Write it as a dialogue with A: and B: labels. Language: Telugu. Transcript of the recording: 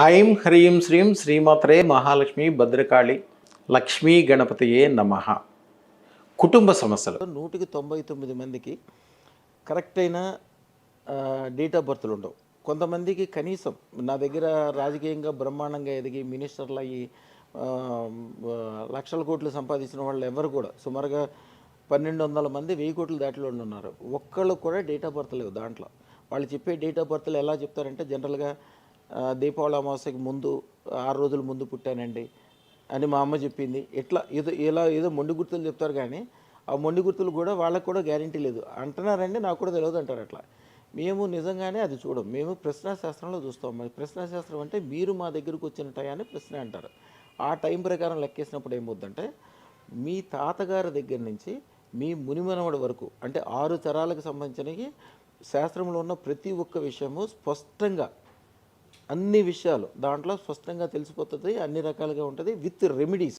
A: ఐం హ్రీం శ్రీం శ్రీమాత్రే మహాలక్ష్మి భద్రకాళి లక్ష్మీ గణపతియే నమ. కుటుంబ సమస్యలు.
B: నూటికి తొంభై తొమ్మిది మందికి కరెక్ట్ అయిన డేట్ ఆఫ్ బర్త్లు ఉండవు. కొంతమందికి కనీసం నా దగ్గర రాజకీయంగా బ్రహ్మాండంగా ఎదిగి మినిస్టర్లు అయ్యి లక్షల కోట్లు సంపాదించిన వాళ్ళు ఎవరు కూడా సుమారుగా పన్నెండు వందల మంది వెయ్యి కోట్లు దాటిలో ఉన్నారు. ఒక్కళ్ళు కూడా డేట్ ఆఫ్ బర్త్ లేవు దాంట్లో. వాళ్ళు చెప్పే డేట్ ఆఫ్ బర్త్లు ఎలా చెప్తారంటే జనరల్గా దీపావళి అమావాస్యకి ముందు ఆరు రోజుల ముందు పుట్టానండి. అని మా అమ్మ చెప్పింది. ఎట్లా? ఏదో ఇలా ఏదో మొండి గుర్తులు చెప్తారు కానీ ఆ మొండి గుర్తులు కూడా వాళ్ళకు కూడా గ్యారంటీ లేదు. అంటున్నారండి నాకు కూడా తెలియదు అంటారు అట్లా. మేము నిజంగానే అది చూడం. మేము ప్రశ్నాశాస్త్రంలో చూస్తాం. మరి ప్రశ్నాశాస్త్రం అంటే మీరు మా దగ్గరకు వచ్చిన టయాన్ని ప్రశ్న అంటారు. ఆ టైం ప్రకారం లెక్కేసినప్పుడు ఏమవుద్దంటే మీ తాతగారి దగ్గర నుంచి మీ మునిమనవడి వరకు అంటే ఆరు తరాలకు సంబంధించినవి శాస్త్రంలో ఉన్న ప్రతి ఒక్క విషయము స్పష్టంగా అన్ని విషయాలు దాంట్లో స్పష్టంగా తెలిసిపోతుంది అన్ని రకాలుగా ఉంటుంది విత్ రెమెడీస్